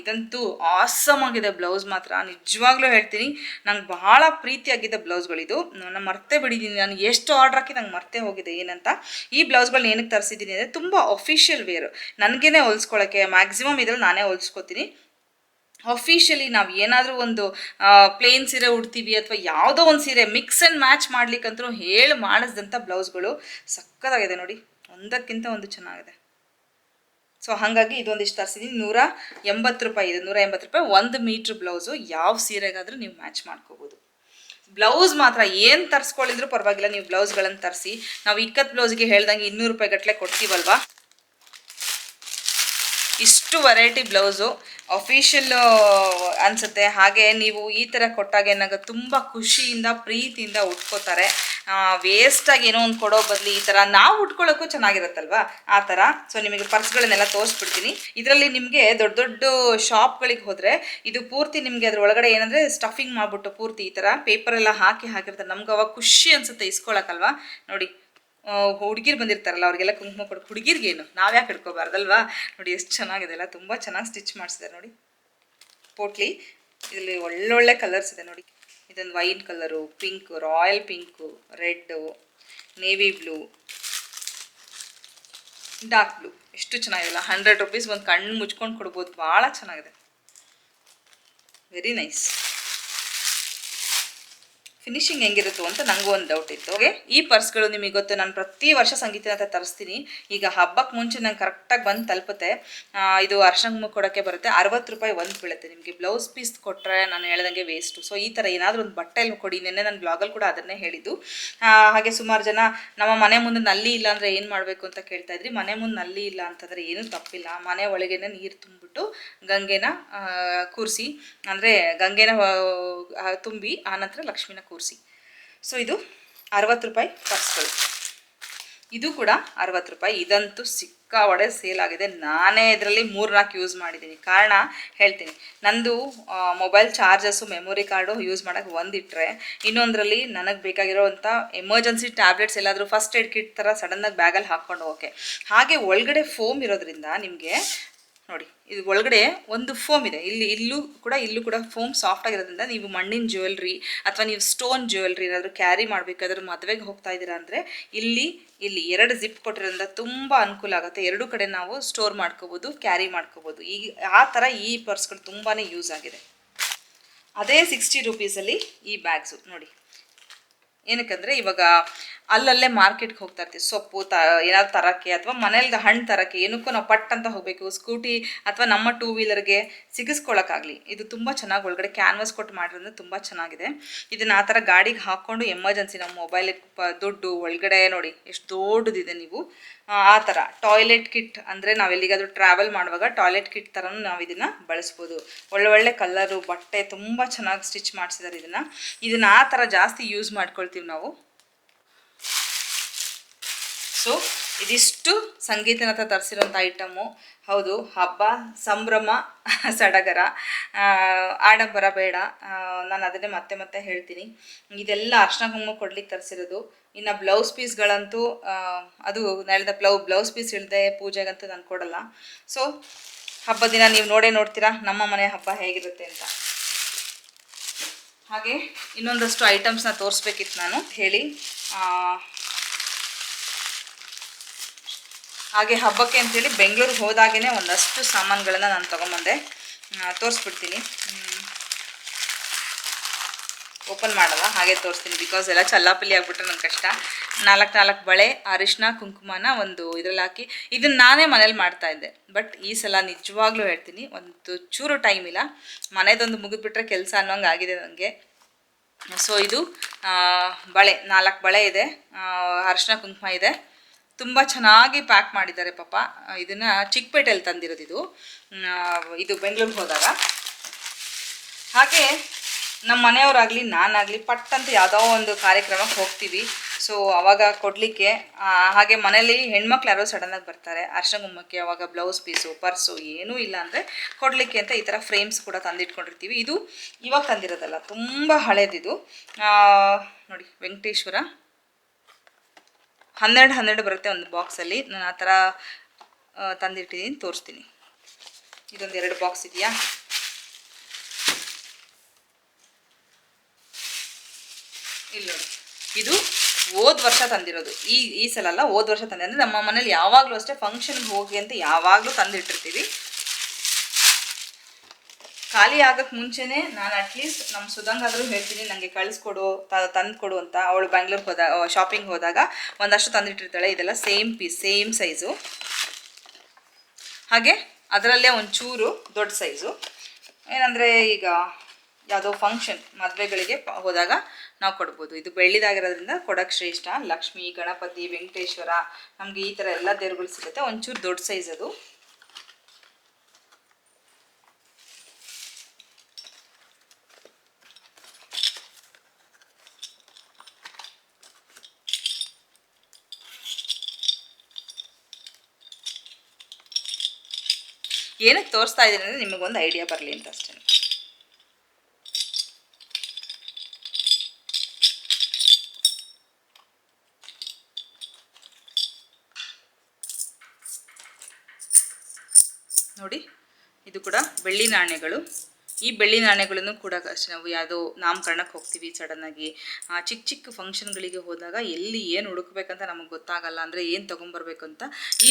ಇದಂತೂ ಆಸಮ್ ಆಗಿದೆ ಬ್ಲೌಸ್ ಮಾತ್ರ. ನಿಜವಾಗ್ಲೂ ಹೇಳ್ತೀನಿ, ನಂಗೆ ಬಹಳ ಪ್ರೀತಿಯಾಗಿದ್ದ ಬ್ಲೌಸ್ಗಳಿದು ನಾನು ಮರ್ತೇ ಬಿಡಿದ್ದೀನಿ ನಾನು ಎಷ್ಟು ಆರ್ಡ್ರ್ ಹಾಕಿ ನಂಗೆ ಮರ್ತೇ ಹೋಗಿದೆ ಏನಂತ. ಈ ಬ್ಲೌಸ್ಗಳನ್ನ ಏನಕ್ಕೆ ತರಿಸಿದ್ದೀನಿ ಅಂದರೆ ತುಂಬ ಅಫಿಷಿಯಲ್ ವೇರು ನನಗೇನೆ ಹೊಲ್ಸ್ಕೊಳ್ಳೋಕ್ಕೆ ಮ್ಯಾಕ್ಸಿಮಮ್ ಇದ್ರಲ್ಲಿ ನಾನೇ ಹೊಲಿಸ್ಕೊತೀನಿ. ಅಫಿಷಿಯಲಿ ನಾವು ಏನಾದರೂ ಒಂದು ಪ್ಲೇನ್ ಸೀರೆ ಉಡ್ತೀವಿ ಅಥವಾ ಯಾವುದೋ ಒಂದು ಸೀರೆ ಮಿಕ್ಸ್ ಆ್ಯಂಡ್ ಮ್ಯಾಚ್ ಮಾಡ್ಲಿಕ್ಕಂತೂ ಹೇಳಿ ಮಾಡಿಸಿದಂಥ ಬ್ಲೌಸ್ಗಳು ಸಕ್ಕತ್ತಾಗಿದೆ ನೋಡಿ. ಒಂದಕ್ಕಿಂತ ಒಂದು ಚೆನ್ನಾಗಿದೆ. ಸೊ ಹಾಗಾಗಿ ಇದೊಂದಿಷ್ಟು ತರಿಸಿದ್ದೀನಿ ನೂರ ಎಂಬತ್ತು ರೂಪಾಯಿ ಇದು. ನೂರ ಎಂಬತ್ತು ರೂಪಾಯಿ ಒಂದು ಮೀಟ್ರ್ ಬ್ಲೌಸು ಯಾವ ಸೀರೆಗಾದರೂ ನೀವು ಮ್ಯಾಚ್ ಮಾಡ್ಕೋಬೋದು. ಬ್ಲೌಸ್ ಮಾತ್ರ ಏನು ತರಿಸ್ಕೊಳ್ಳಿದ್ರು ಪರವಾಗಿಲ್ಲ. ನೀವು ಬ್ಲೌಸ್ಗಳನ್ನು ತರಿಸಿ. ನಾವು ಇಕ್ಕತ್ತು ಬ್ಲೌಸ್ಗೆ ಹೇಳ್ದಂಗೆ ಇನ್ನೂರು ರೂಪಾಯಿ ಗಟ್ಟಲೆ ಕೊಡ್ತೀವಲ್ವಾ? ಇಷ್ಟು ವೆರೈಟಿ ಬ್ಲೌಸು ಅಫಿಷಿಯಲ್ ಅನಿಸುತ್ತೆ. ಹಾಗೆ ನೀವು ಈ ಥರ ಕೊಟ್ಟಾಗ ಏನಾಗುತ್ತೆ ತುಂಬ ಖುಷಿಯಿಂದ, ಪ್ರೀತಿಯಿಂದ ಉಟ್ಕೋತಾರೆ. ವೇಸ್ಟಾಗಿ ಏನೋ ಒಂದು ಕೊಡೋ ಬದಲು ಈ ಥರ ನಾವು ಉಟ್ಕೊಳ್ಳೋಕ್ಕೂ ಚೆನ್ನಾಗಿರುತ್ತಲ್ವಾ? ಆ ಥರ ಸೊ ನಿಮಗೆ ಪರ್ಸ್ಗಳನ್ನೆಲ್ಲ ತೋರಿಸ್ಬಿಡ್ತೀನಿ. ಇದರಲ್ಲಿ ನಿಮಗೆ ದೊಡ್ಡ ದೊಡ್ಡ ಶಾಪ್ಗಳಿಗೆ ಹೋದರೆ ಇದು ಪೂರ್ತಿ ನಿಮಗೆ ಅದ್ರ ಒಳಗಡೆ ಏನಂದರೆ ಸ್ಟಫಿಂಗ್ ಮಾಡಿಬಿಟ್ಟು ಪೂರ್ತಿ ಈ ಥರ ಪೇಪರೆಲ್ಲ ಹಾಕಿ ಹಾಕಿರ್ತಾರೆ. ನಮ್ಗೆ ಅವಾಗ ಖುಷಿ ಅನಿಸುತ್ತೆ ಇಸ್ಕೊಳಕ್ಕಲ್ವಾ ನೋಡಿ ಹುಡುಗಿರು ಬಂದಿರ್ತಾರಲ್ಲ, ಅವ್ರಿಗೆಲ್ಲ ಕುಂಕುಮ ಕೊಡು ಹುಡುಗಿರ್ಗೇನು ನಾವ್ಯಾಕೆ ಹಿಡ್ಕೋಬಾರ್ದಲ್ವಾ? ನೋಡಿ ಎಷ್ಟು ಚೆನ್ನಾಗಿದೆ ಅಲ್ಲ, ತುಂಬ ಚೆನ್ನಾಗಿ ಸ್ಟಿಚ್ ಮಾಡಿಸಿದ್ದಾರೆ ನೋಡಿ. ಪೋಟ್ಲಿ ಇದರಲ್ಲಿ ಒಳ್ಳೊಳ್ಳೆ ಕಲರ್ಸ್ ಇದೆ ನೋಡಿ. ಇದೊಂದು white colour pink royal pink red navy blue dark blue ಎಷ್ಟು ಚೆನ್ನಾಗಿಲ್ಲ ಹಂಡ್ರೆಡ್ ರುಪೀಸ್ ಒಂದು ಕಣ್ಣು ಮುಚ್ಕೊಂಡು ಕೊಡ್ಬೋದು, ಭಾಳ ಚೆನ್ನಾಗಿದೆ. ವೆರಿ ನೈಸ್ ಫಿನಿಶಿಂಗ್ ಹೆಂಗಿರುತ್ತೋ ಅಂತ ನನಗೂ ಒಂದು ಡೌಟ್ ಇತ್ತು. ಓಕೆ ಈ ಪರ್ಸ್ಗಳು ನಿಮಗೆ ಗೊತ್ತು, ನಾನು ಪ್ರತಿ ವರ್ಷ ಸಂಗೀತ ಅಂತ ತರಿಸ್ತೀನಿ. ಈಗ ಹಬ್ಬಕ್ಕೆ ಮುಂಚೆ ನಂಗೆ ಕರೆಕ್ಟಾಗಿ ಬಂದು ತಲುಪುತ್ತೆ. ಇದು ಅರ್ಶಂಗ್ ಕೊಡೋಕ್ಕೆ ಬರುತ್ತೆ. ಅರವತ್ತು ರೂಪಾಯಿ ಒಂದು ಬೀಳುತ್ತೆ ನಿಮಗೆ. ಬ್ಲೌಸ್ ಪೀಸ್ ಕೊಟ್ಟರೆ ನಾನು ಹೇಳ್ದಂಗೆ ವೇಸ್ಟು ಸೊ ಈ ಥರ ಏನಾದರೂ ಒಂದು ಬಟ್ಟೆಯಲ್ಲಿ ಕೊಡಿ. ನಿನ್ನೆ ನನ್ನ ಬ್ಲಾಗಲ್ಲಿ ಕೂಡ ಅದನ್ನೇ ಹೇಳಿದ್ದು. ಹಾಗೆ ಸುಮಾರು ಜನ ನಮ್ಮ ಮನೆ ಮುಂದೆ ನಲ್ಲಿ ಇಲ್ಲ ಅಂದರೆ ಏನು ಮಾಡಬೇಕು ಅಂತ ಕೇಳ್ತಾ ಇದ್ರಿ. ಮನೆ ಮುಂದೆ ನಲ್ಲಿ ಇಲ್ಲ ಅಂತಂದರೆ ಏನೂ ತಪ್ಪಿಲ್ಲ. ಮನೆ ಒಳಗೇನೆ ನೀರು ತುಂಬಿಬಿಟ್ಟು ಗಂಗೆನ ಕೂರಿಸಿ. ಅಂದರೆ ಗಂಗೆನ ತುಂಬಿ ಆನಂತರ ಲಕ್ಷ್ಮಿನ ಕೂರಿಸಿ. ಸೊ ಇದು ಅರವತ್ತು ರೂಪಾಯಿ ಪರ್ಸ್ಗಳು. ಇದು ಕೂಡ ಅರವತ್ತು ರೂಪಾಯಿ. ಇದಂತೂ ಸಿಕ್ಕಾವಡೆ ಸೇಲ್ ಆಗಿದೆ. ನಾನೇ ಇದರಲ್ಲಿ ಮೂರು ನಾಲ್ಕು ಯೂಸ್ ಮಾಡಿದ್ದೀನಿ. ಕಾರಣ ಹೇಳ್ತೀನಿ. ನಂದು mobile chargers memory card use ಮಾಡೋಕ್ಕೆ ಒಂದಿಟ್ಟರೆ ಇನ್ನೊಂದರಲ್ಲಿ ನನಗೆ ಬೇಕಾಗಿರೋವಂಥ ಎಮರ್ಜೆನ್ಸಿ ಟ್ಯಾಬ್ಲೆಟ್ಸ್ ಎಲ್ಲಾದರೂ ಫಸ್ಟ್ ಏಡ್ ಕಿಟ್ ಥರ ಸಡನ್ನಾಗಿ ಬ್ಯಾಗಲ್ಲಿ ಹಾಕ್ಕೊಂಡು ಹೋಗೋಕ್ಕೆ. ಹಾಗೆ ಒಳಗಡೆ ಫೋಮ್ ಇರೋದ್ರಿಂದ ನಿಮಗೆ ನೋಡಿ, ಇದು ಒಳಗಡೆ ಒಂದು ಫೋಮ್ ಇದೆ. ಇಲ್ಲಿ, ಇಲ್ಲೂ ಕೂಡ ಇಲ್ಲೂ ಕೂಡ ಫೋಮ್ ಸಾಫ್ಟ್ ಆಗಿರೋದ್ರಿಂದ ನೀವು ಮಣ್ಣಿನ ಜ್ಯುವೆಲ್ರಿ ಅಥವಾ ನೀವು ಸ್ಟೋನ್ ಜ್ಯುವೆಲ್ರಿ ಏನಾದರೂ ಕ್ಯಾರಿ ಮಾಡಬೇಕಾದ್ರೂ ಮದುವೆಗೆ ಹೋಗ್ತಾ ಇದ್ದೀರಾ ಅಂದರೆ ಇಲ್ಲಿ ಇಲ್ಲಿ ಎರಡು ಜಿಪ್ ಕೊಟ್ಟಿರೋದ್ರಿಂದ ತುಂಬ ಅನುಕೂಲ ಆಗುತ್ತೆ. ಎರಡೂ ಕಡೆ ನಾವು ಸ್ಟೋರ್ ಮಾಡ್ಕೋಬೋದು, ಕ್ಯಾರಿ ಮಾಡ್ಕೋಬೋದು. ಈ, ಆ ಥರ ಈ ಪರ್ಸ್ಗಳು ತುಂಬಾ ಯೂಸ್ ಆಗಿದೆ. ಅದೇ ಸಿಕ್ಸ್ಟಿ ರುಪೀಸಲ್ಲಿ ಈ ಬ್ಯಾಗ್ಸು ನೋಡಿ. ಏನಕ್ಕಂದರೆ ಇವಾಗ ಅಲ್ಲಲ್ಲೇ ಮಾರ್ಕೆಟ್ಗೆ ಹೋಗ್ತಾ ಇರ್ತೀವಿ ಸೊಪ್ಪು ತ, ಏನಾದ್ರು ತರಕ್ಕೆ ಅಥವಾ ಮನೇಲಿ ಹಣ್ಣು ತರಕ್ಕೆ ಏನಕ್ಕೂ ನಾವು ಪಟ್ ಅಂತ ಹೋಗಬೇಕು. ಸ್ಕೂಟಿ ಅಥವಾ ನಮ್ಮ ಟೂ ವೀಲರ್ಗೆ ಸಿಗಿಸ್ಕೊಳ್ಳೋಕ್ಕಾಗಲಿ ಇದು ತುಂಬ ಚೆನ್ನಾಗಿ ಒಳಗಡೆ ಕ್ಯಾನ್ವಾಸ್ ಕೊಟ್ಟು ಮಾಡಿರೋದ್ರಿಂದ ತುಂಬ ಚೆನ್ನಾಗಿದೆ. ಇದನ್ನು ಆ ಥರ ಗಾಡಿಗೆ ಹಾಕ್ಕೊಂಡು ಎಮರ್ಜೆನ್ಸಿ ನಮ್ಮ ಮೊಬೈಲಿಗೆ ದುಡ್ಡು ಒಳಗಡೆ ನೋಡಿ ಎಷ್ಟು ದೊಡ್ಡದಿದೆ ನೀವು. ಆ ಥರ ಟಾಯ್ಲೆಟ್ ಕಿಟ್ ಅಂದರೆ ನಾವು ಎಲ್ಲಿಗಾದರೂ ಟ್ರಾವೆಲ್ ಮಾಡುವಾಗ ಟಾಯ್ಲೆಟ್ ಕಿಟ್ ಥರನೂ ನಾವು ಇದನ್ನು ಬಳಸ್ಬೋದು. ಒಳ್ಳೆ ಒಳ್ಳೆ ಕಲರು ಬಟ್ಟೆ ತುಂಬ ಚೆನ್ನಾಗಿ ಸ್ಟಿಚ್ ಮಾಡಿಸಿದ್ದಾರೆ ಇದನ್ನು. ಇದನ್ನು ಆ ಥರ ಜಾಸ್ತಿ ಯೂಸ್ ಮಾಡ್ಕೊಳ್ತೀವಿ ನಾವು. ಸೊ ಇದಿಷ್ಟು ಸಂಗೀತನ ಹತ್ರ ತರಿಸಿರೋಂಥ ಐಟಮು ಹೌದು, ಹಬ್ಬ, ಸಂಭ್ರಮ, ಸಡಗರ ಆಡಂಬರ ಬೇಡ. ನಾನು ಅದನ್ನೇ ಮತ್ತೆ ಮತ್ತೆ ಹೇಳ್ತೀನಿ. ಇದೆಲ್ಲ ಅರ್ಶನ ಕುಂಕುಮ ಕೊಡ್ಲಿಕ್ಕೆ ತರಿಸಿರೋದು. ಇನ್ನು ಬ್ಲೌಸ್ ಪೀಸ್ಗಳಂತೂ ಅದು ನೆಲದ ಬ್ಲೌ ಬ್ಲೌಸ್ ಪೀಸ್ ಇಲ್ಲದೆ ಪೂಜೆಗಂತೂ ನಾನು ಕೊಡಲ್ಲ. ಸೊ ಹಬ್ಬ ದಿನ ನೀವು ನೋಡೇ ನೋಡ್ತೀರಾ, ನಮ್ಮ ಮನೆ ಹಬ್ಬ ಹೇಗಿರುತ್ತೆ ಅಂತ. ಹಾಗೆ ಇನ್ನೊಂದಷ್ಟು ಐಟಮ್ಸ್ನ ತೋರಿಸ್ಬೇಕಿತ್ತು ನಾನು, ಹೇಳಿ ಆ, ಹಾಗೆ ಹಬ್ಬಕ್ಕೆ ಅಂತೇಳಿ ಬೆಂಗಳೂರಿಗೆ ಹೋದಾಗೇ ಒಂದಷ್ಟು ಸಾಮಾನುಗಳನ್ನು ನಾನು ತೊಗೊಂಬಂದೆ. ತೋರಿಸ್ಬಿಡ್ತೀನಿ. ಓಪನ್ ಮಾಡಲ್ಲ, ಹಾಗೆ ತೋರಿಸ್ತೀನಿ. ಬಿಕಾಸ್ ಎಲ್ಲ ಚಲ್ಲಾಪಲ್ಲಿ ಆಗ್ಬಿಟ್ರೆ ನಂಗೆ ಕಷ್ಟ. ನಾಲ್ಕು ನಾಲ್ಕು ಬಳೆ ಅರಿಶಿನ ಕುಂಕುಮನ ಒಂದು ಇದ್ರಲ್ಲಿ ಹಾಕಿ ಇದನ್ನು ನಾನೇ ಮನೇಲಿ ಮಾಡ್ತಾ ಇದ್ದೆ. ಬಟ್ ಈ ಸಲ ನಿಜವಾಗ್ಲೂ ಹೇಳ್ತೀನಿ, ಒಂದು ಚೂರು ಟೈಮ್ ಇಲ್ಲ. ಮನೆದೊಂದು ಮುಗಿದ್ಬಿಟ್ರೆ ಕೆಲಸ ಅನ್ನೋಂಗೆ ಆಗಿದೆ ನನಗೆ ಸೊ ಇದು ಬಳೆ, ನಾಲ್ಕು ಬಳೆ ಇದೆ. ಅರಿಶಿನ ಕುಂಕುಮ ಇದೆ. ತುಂಬ ಚೆನ್ನಾಗಿ ಪ್ಯಾಕ್ ಮಾಡಿದ್ದಾರೆ ಪಾಪ. ಇದನ್ನು ಚಿಕ್ಕಪೇಟೆಯಲ್ಲಿ ತಂದಿರೋದು ಇದು. ಇದು ಬೆಂಗಳೂರಿಗೆ ಹೋದಾಗ. ಹಾಗೆ ನಮ್ಮ ಮನೆಯವರಾಗಲಿ, ನಾನಾಗಲಿ ಪಟ್ ಅಂತ ಯಾವುದೋ ಒಂದು ಕಾರ್ಯಕ್ರಮಕ್ಕೆ ಹೋಗ್ತೀವಿ. ಸೊ ಅವಾಗ ಕೊಡಲಿಕ್ಕೆ ಹಾಗೆ ಮನೇಲಿ ಹೆಣ್ಮಕ್ಳು ಯಾರೋ ಸಡನ್ನಾಗಿ ಬರ್ತಾರೆ. ಅರ್ಶನ ಗುಮ್ಮಕ್ಕೆ ಅವಾಗ ಬ್ಲೌಸ್ ಪೀಸು ಪರ್ಸು ಏನೂ ಇಲ್ಲ ಅಂದರೆ ಕೊಡಲಿಕ್ಕೆ ಅಂತ ಈ ಥರ ಫ್ರೇಮ್ಸ್ ಕೂಡ ತಂದಿಟ್ಕೊಂಡಿರ್ತೀವಿ. ಇದು ಇವಾಗ ತಂದಿರೋದಲ್ಲ, ತುಂಬ ಹಳೇದಿದು. ನೋಡಿ ವೆಂಕಟೇಶ್ವರ. ಹನ್ನೆರಡು ಹನ್ನೆರಡು ಬರುತ್ತೆ ಒಂದು ಬಾಕ್ಸಲ್ಲಿ. ನಾನು ಆ ಥರ ತಂದಿಟ್ಟಿದ್ದೀನಿ ತೋರಿಸ್ತೀನಿ. ಇದೊಂದು ಎರಡು ಬಾಕ್ಸ್ ಇದೆಯಾ? ಇಲ್ಲ ಇದು ಹೋದ ವರ್ಷ ತಂದಿರೋದು. ಈ ಈ ಸಲ ಅಲ್ಲ, ಹೋದ ವರ್ಷ ತಂದೆ ನಮ್ಮ ಮನೇಲಿ ಯಾವಾಗಲೂ ಅಷ್ಟೇ ಫಂಕ್ಷನ್ಗೆ ಹೋಗಿ ಅಂತ ಯಾವಾಗಲೂ ತಂದಿಟ್ಟಿರ್ತೀವಿ. ಖಾಲಿ ಆಗಕ್ಕೆ ಮುಂಚೆನೇ ನಾನು ಅಟ್ಲೀಸ್ಟ್ ನಮ್ಮ ಸುಧಂಗಾದರೂ ಹೇಳ್ತೀನಿ ನನಗೆ ಕಳಿಸ್ಕೊಡು ತಂದು ಕೊಡು ಅಂತ. ಅವಳು ಬ್ಯಾಂಗ್ಳೂರ್ಗೆ ಹೋದಾಗ ಶಾಪಿಂಗ್ ಹೋದಾಗ ಒಂದಷ್ಟು ತಂದಿಟ್ಟಿರ್ತಾಳೆ. ಇದೆಲ್ಲ ಸೇಮ್ ಪೀಸ್ ಸೇಮ್ ಸೈಜು ಹಾಗೆ ಅದರಲ್ಲೇ ಒಂಚೂರು ದೊಡ್ಡ ಸೈಜು ಏನಂದರೆ ಈಗ ಯಾವುದೋ ಫಂಕ್ಷನ್ ಮದುವೆಗಳಿಗೆ ಹೋದಾಗ ನಾವು ಕೊಡ್ಬೋದು. ಇದು ಬೆಳ್ಳಿದಾಗಿರೋದ್ರಿಂದ ಕೊಡೋಕ್ಕೆ ಶ್ರೇಷ್ಠ. ಲಕ್ಷ್ಮಿ, ಗಣಪತಿ, ವೆಂಕಟೇಶ್ವರ, ನಮಗೆ ಈ ಥರ ಎಲ್ಲ ದೇವ್ರುಗಳು ಸಿಗುತ್ತೆ. ಒಂಚೂರು ದೊಡ್ಡ ಸೈಜ್ ಅದು. ಏನಕ್ಕೆ ತೋರಿಸ್ತಾ ಇದ್ದೀನಿ ಅಂದರೆ ನಿಮಗೊಂದು ಐಡಿಯಾ ಬರಲಿ ಅಂತ ಅಷ್ಟೇ ನೋಡಿ ಇದು ಕೂಡ ಬೆಳ್ಳಿ ನಾಣ್ಯಗಳು. ಈ ಬೆಳ್ಳಿ ನಾಣ್ಯಗಳನ್ನು ಕೂಡ ಅಷ್ಟೇ ನಾವು ಯಾವುದೋ ನಾಮಕರಣಕ್ಕೆ ಹೋಗ್ತೀವಿ ಸಡನ್ನಾಗಿ ಚಿಕ್ಕ ಚಿಕ್ಕ ಫಂಕ್ಷನ್ಗಳಿಗೆ ಹೋದಾಗ ಎಲ್ಲಿ ಏನು ಹುಡುಕ್ಬೇಕಂತ ನಮಗೆ ಗೊತ್ತಾಗಲ್ಲ, ಅಂದರೆ ಏನು ತೊಗೊಂಬರ್ಬೇಕು ಅಂತ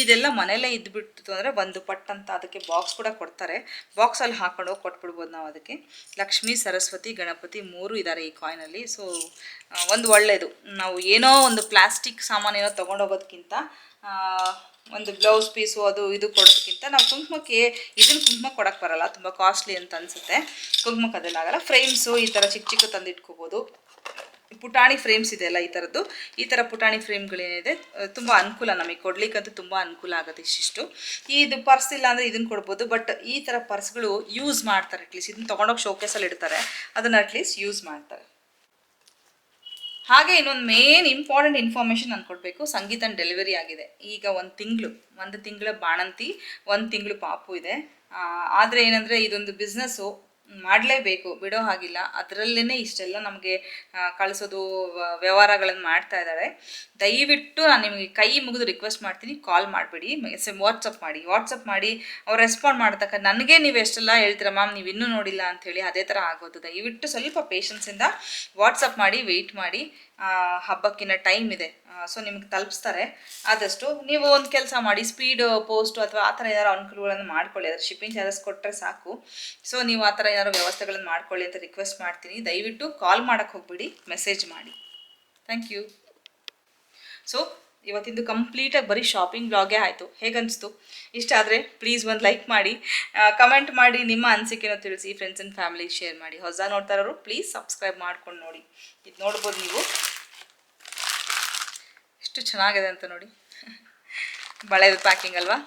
ಇದೆಲ್ಲ ಮನೆಯಲ್ಲೇ ಇದ್ಬಿಟ್ಟು ಅಂದರೆ ಒಂದು ಪಟ್ ಅಂತ ಅದಕ್ಕೆ ಬಾಕ್ಸ್ ಕೂಡ ಕೊಡ್ತಾರೆ. ಬಾಕ್ಸಲ್ಲಿ ಹಾಕೊಂಡು ಹೋಗಿ ಕೊಟ್ಬಿಡ್ಬೋದು ನಾವು ಅದಕ್ಕೆ. ಲಕ್ಷ್ಮೀ, ಸರಸ್ವತಿ, ಗಣಪತಿ ಮೂರು ಇದ್ದಾರೆ ಈ ಕಾಯಿನಲ್ಲಿ ಸೊ ಒಂದು ಒಳ್ಳೆಯದು ನಾವು ಏನೋ ಒಂದು ಪ್ಲಾಸ್ಟಿಕ್ ಸಾಮಾನು ಏನೋ ತೊಗೊಂಡೋಗೋದಕ್ಕಿಂತ ಒಂದು ಬ್ಲೌಸ್ ಪೀಸು ಅದು ಇದು ಕೊಡೋದಕ್ಕಿಂತ ನಾವು ಕುಂಕುಮಕ್ಕೆ ಇದನ್ನ ಕುಂಕುಮ ಕೊಡೋಕ್ಕೆ ಬರಲ್ಲ, ತುಂಬ ಕಾಸ್ಟ್ಲಿ ಅಂತ ಅನಿಸುತ್ತೆ. ಕುಂಕುಮಕ್ಕೆ ಅದನ್ನಾಗಲ್ಲ ಫ್ರೇಮ್ಸು ಈ ಥರ ಚಿಕ್ಕ ಚಿಕ್ಕ ತಂದು ಇಟ್ಕೋಬೋದು ಪುಟಾಣಿ ಫ್ರೇಮ್ಸ್ ಇದೆ ಅಲ್ಲ ಈ ಥರದ್ದು ಈ ಥರ ಪುಟಾಣಿ ಫ್ರೇಮ್ಗಳೇನಿದೆ ತುಂಬ ಅನುಕೂಲ ನಮಗೆ, ಕೊಡ್ಲಿಕ್ಕಂತೂ ತುಂಬ ಅನುಕೂಲ ಆಗುತ್ತೆ ಇಷ್ಟಿಷ್ಟು. ಇದು ಪರ್ಸ್ ಇಲ್ಲ ಅಂದರೆ ಇದನ್ನು ಕೊಡ್ಬೋದು ಬಟ್ ಈ ಥರ ಪರ್ಸ್ಗಳು ಯೂಸ್ ಮಾಡ್ತಾರೆ ಅಟ್ಲೀಸ್ಟ್ ಇದನ್ನ ತೊಗೊಂಡೋಗಿ ಶೋಕೇಸಲ್ಲಿ ಇಡ್ತಾರೆ, ಅದನ್ನು ಅಟ್ಲೀಸ್ಟ್ ಯೂಸ್ ಮಾಡ್ತಾರೆ. ಹಾಗೆ ಇನ್ನೊಂದು ಮೇನ್ ಇಂಪಾರ್ಟೆಂಟ್ ಇನ್ಫಾರ್ಮೇಷನ್ ನಾನು ಕೊಡಬೇಕು. ಸಂಗೀತನ ಡೆಲಿವರಿ ಆಗಿದೆ. ಈಗ ಒಂದು ತಿಂಗಳು, ಒಂದು ತಿಂಗಳ ಬಾಣಂತಿ, ಒಂದು ತಿಂಗಳು ಪಾಪು ಇದೆ. ಆದರೆ ಏನಂದರೆ ಇದೊಂದು ಬಿಸ್ನೆಸ್ಸು ಮಾಡಲೇಬೇಕು, ಬಿಡೋ ಹಾಗಿಲ್ಲ. ಅದರಲ್ಲೇ ಇಷ್ಟೆಲ್ಲ ನಮಗೆ ಕಳಿಸೋದು ವ್ಯವಹಾರಗಳನ್ನು ಮಾಡ್ತಾ ಇದ್ದಾರೆ. ದಯವಿಟ್ಟು ನಾನು ನಿಮಗೆ ಕೈ ಮುಗಿದು ರಿಕ್ವೆಸ್ಟ್ ಮಾಡ್ತೀನಿ ಕಾಲ್ ಮಾಡಬೇಡಿ. ವಾಟ್ಸಪ್ ಮಾಡಿ. ವಾಟ್ಸಪ್ ಮಾಡಿ, ಅವ್ರು ರೆಸ್ಪಾಂಡ್ ಮಾಡ್ತಕ್ಕ, ನನಗೆ ನೀವು ಎಷ್ಟೆಲ್ಲ ಹೇಳ್ತೀರಾ ಮ್ಯಾಮ್ ನೀವು ಇನ್ನೂ ನೋಡಿಲ್ಲ ಅಂಥೇಳಿ ಅದೇ ಥರ ಆಗೋದು. ದಯವಿಟ್ಟು ಸ್ವಲ್ಪ ಪೇಷನ್ಸಿಂದ ವಾಟ್ಸಪ್ ಮಾಡಿ ವೆಯ್ಟ್ ಮಾಡಿ. ಆ, ಹಬ್ಬಕ್ಕಿನ್ನ ಟೈಮ್ ಇದೆ. ಸೊ ನಿಮ್ಗೆ ತಲುಪಿಸ್ತಾರೆ. ಆದಷ್ಟು ನೀವು ಒಂದು ಕೆಲಸ ಮಾಡಿ ಸ್ಪೀಡ್ ಪೋಸ್ಟು ಅಥವಾ ಆ ಥರ ಏನಾದ್ರು ಅನುಕೂಲಗಳನ್ನು ಮಾಡ್ಕೊಳ್ಳಿ. ಅದ್ರ ಶಿಪ್ಪಿಂಗ್ ಚಾರ್ಜಸ್ ಕೊಟ್ಟರೆ ಸಾಕು. ಸೊ ನೀವು ಆ ಥರ ಏನಾದ್ರು ವ್ಯವಸ್ಥೆಗಳನ್ನು ಮಾಡ್ಕೊಳ್ಳಿ ಅಂತ ರಿಕ್ವೆಸ್ಟ್ ಮಾಡ್ತೀನಿ. ದಯವಿಟ್ಟು ಕಾಲ್ ಮಾಡೋಕ್ಕೆ ಹೋಗ್ಬಿಡಿ. ಮೆಸೇಜ್ ಮಾಡಿ. ಥ್ಯಾಂಕ್ ಯು ಸೊ ಇವತ್ತಿಂದು ಕಂಪ್ಲೀಟಾಗಿ ಬರೀ ಶಾಪಿಂಗ್ ಬ್ಲಾಗೇ ಆಯಿತು. ಹೇಗನ್ನಿಸ್ತು ಇಷ್ಟ ಆದರೆ ಪ್ಲೀಸ್ ಒಂದು ಲೈಕ್ ಮಾಡಿ. ಕಮೆಂಟ್ ಮಾಡಿ ನಿಮ್ಮ ಅನಿಸಿಕೆನೂ ತಿಳಿಸಿ ಫ್ರೆಂಡ್ಸ್ ಆ್ಯಂಡ್ ಫ್ಯಾಮಿಲಿ ಶೇರ್ ಮಾಡಿ. ಹೊಸ ನೋಡ್ತಾ ಇರೋರು ಪ್ಲೀಸ್ ಸಬ್ಸ್ಕ್ರೈಬ್ ಮಾಡ್ಕೊಂಡು ನೋಡಿ. ಇದು ನೋಡ್ಬೋದು ನೀವು. ಎಷ್ಟು ಚೆನ್ನಾಗಿದೆ ಅಂತ ನೋಡಿ. ಬಳೆದು ಪ್ಯಾಕಿಂಗ್ ಅಲ್ವಾ?